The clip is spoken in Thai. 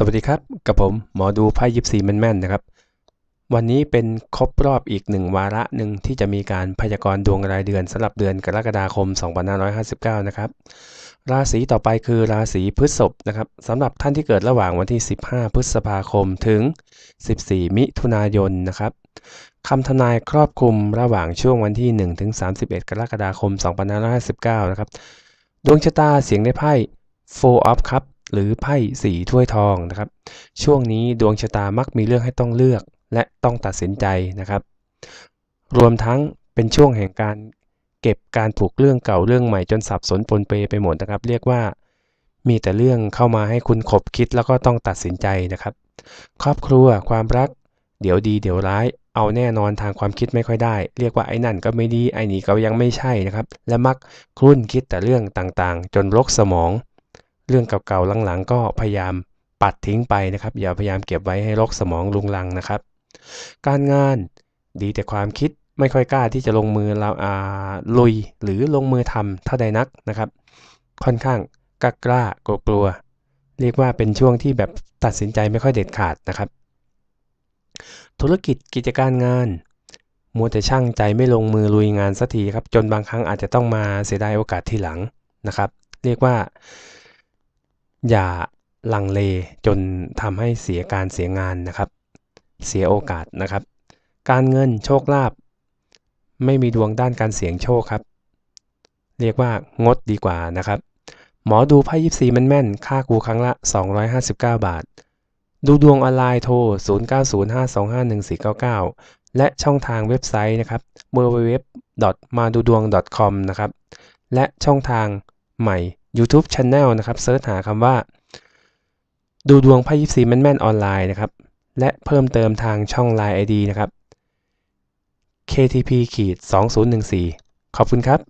สวัสดีครับ กับผมหมอดูไพ่ยิปซีแม่นๆนะครับ วันนี้เป็นครบรอบอีกหนึ่งวาระหนึ่งที่จะมีการพยากรณ์ดวงรายเดือนสำหรับเดือนกรกฎาคม 2559 นะครับ ราศีต่อไปคือราศีพฤษภนะครับสำหรับท่านที่เกิดระหว่างวันที่ 15 พฤษภาคมถึง 14 มิถุนายนนะครับคำทำนายครอบคลุมระหว่างช่วงวันที่1ถึง31 กรกฎาคม 2559 นะครับ ดวงชะตาเสียงในไพ่ Four of Cup หรือไพ่สีถ้วยทองนะครับ ช่วงนี้ดวงชะตามักมีเรื่องให้ต้องเลือก และต้องตัดสินใจนะครับ รวมทั้งเป็นช่วงแห่งการเก็บการผูกเรื่องเก่าเรื่องใหม่จนสับสนปนเปไปหมดนะครับ เรียกว่ามีแต่เรื่องเข้ามาให้คุณขบคิดแล้วก็ต้องตัดสินใจนะครับ ครอบครัวความรัก เดี๋ยวดีเดี๋ยวร้าย เอาแน่นอนทางความคิดไม่ค่อยได้ เรียกว่าไอ้นั่นก็ไม่ดีไอ้นี่ก็ยังไม่ใช่นะครับ และมักครุ่นคิดแต่เรื่องต่างๆ จนรกสมอง เรื่องเก่าๆหลังๆ ก็พยายามปัดทิ้งไปนะครับ อย่าพยายามเก็บไว้ให้รกสมองลุงลังนะครับ การงานดีแต่ความคิดไม่ค่อยกล้าที่จะลงมือเราอาลุยหรือลงมือทำเท่าใดนักนะครับ ค่อนข้างกล้ากล้ากลัวกลัว เรียกว่าเป็นช่วงที่แบบตัดสินใจไม่ค่อยเด็ดขาดนะครับ ธุรกิจกิจการงานมัวแต่ช่างใจไม่ลงมือลุยงานสักทีครับ จนบางครั้งอาจจะต้องมาเสียดายโอกาสทีหลังนะครับ เรียกว่า อย่าลังเลจนทำให้เสียการเสียงานนะครับ เสียโอกาสนะครับ การเงินโชคลาภไม่มีดวงด้านการเสี่ยงโชคครับ เรียกว่างดดีกว่านะครับ หมอดูไพ่ยิปซีมันแม่น ค่ากูครั้งละ 259 บาท ดูดวงออนไลน์โทร 0905251499 และช่องทางเว็บไซต์นะครับ www.madudwang.com นะครับ และช่องทางใหม่ YouTube Channel นะครับเซิร์ชหาคำว่า ดูดวงไพ่ยิปซีแม่นๆออนไลน์นะครับ และเพิ่มเติมทางช่อง Line ID นะครับ KTP ขีด2014 ขอบคุณครับ